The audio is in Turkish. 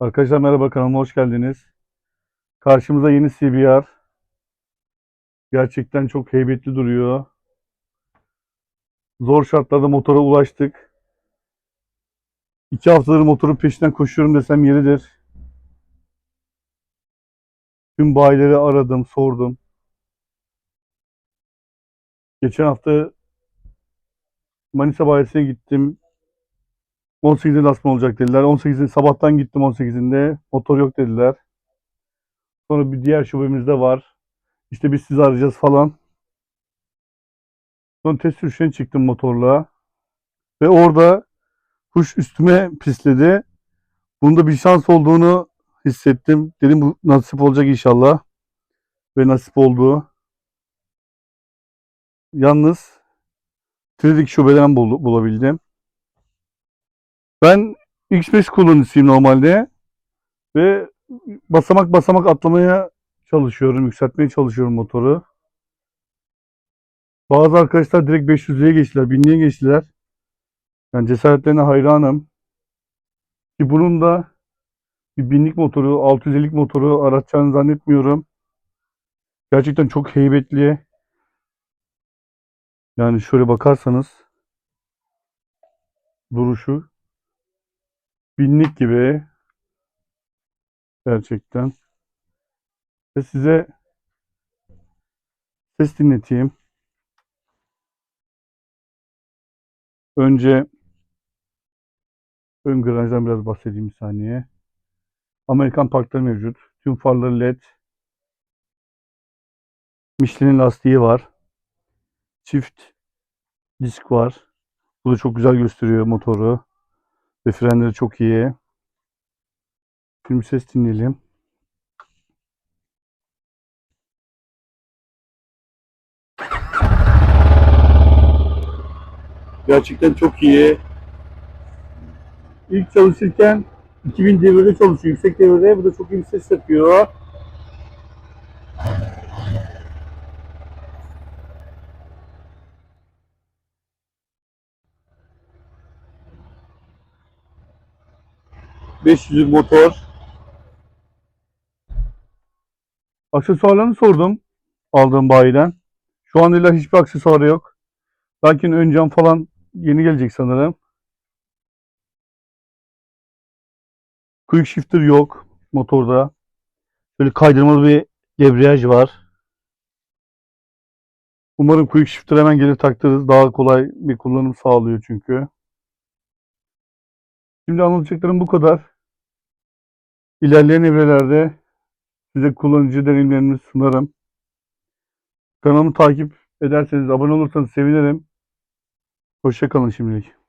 Arkadaşlar merhaba kanalıma hoş geldiniz. Karşımıza yeni CBR. Gerçekten çok heybetli duruyor. Zor şartlarda motora ulaştık. İki haftadır motorun peşinden koşuyorum desem yeridir. Tüm bayileri aradım, sordum. Geçen hafta Manisa bayisine gittim. 18'inde lansman olacak dediler. 18'inde sabahtan gittim 18'inde. Motor yok dediler. Sonra bir diğer şubemizde var. İşte biz sizi arayacağız falan. Sonra test sürüşüne çıktım motorla. Ve orada kuş üstüme pisledi. Bunda bir şans olduğunu hissettim. Dedim bu nasip olacak inşallah. Ve nasip oldu. Yalnız Tridik şubeden bul- bulabildim. Ben X5 kullanıcısıyım normalde. Ve basamak basamak atlamaya çalışıyorum, yükseltmeye çalışıyorum motoru. Bazı arkadaşlar direkt 500'lüğe geçtiler, 1000'liğe geçtiler. Yani cesaretlerine hayranım. Ki bunun da bir binlik motoru, 650'lik motoru aratacağını zannetmiyorum. Gerçekten çok heybetli. Yani şöyle bakarsanız duruşu binlik gibi gerçekten. Ve size ses dinleteyim. Önce ön garajdan biraz bahsedeyim bir saniye. Amerikan parkları mevcut. Tüm farları led. Michelin lastiği var. Çift disk var. Bu da çok güzel gösteriyor motoru. Ve frenleri çok iyi. Şimdi ses dinleyelim. Gerçekten çok iyi. İlk çalışırken 2000 devirde çalışıyor. Yüksek devirde. Bu da çok iyi ses yapıyor. ...500 motor. Aksesuarlarını sordum. Aldığım bayiden. Şu an illa hiçbir aksesuarı yok. Lakin ön cam falan yeni gelecek sanırım. Quick shifter yok motorda. Böyle kaydırmalı bir debriyaj var. Umarım quick shifter hemen gelir taktırırız. Daha kolay bir kullanım sağlıyor çünkü. Şimdi anlatacaklarım bu kadar. İlerleyen evrelerde size kullanıcı deneyimlerimi sunarım. Kanalımı takip ederseniz, abone olursanız sevinirim. Hoşçakalın şimdilik.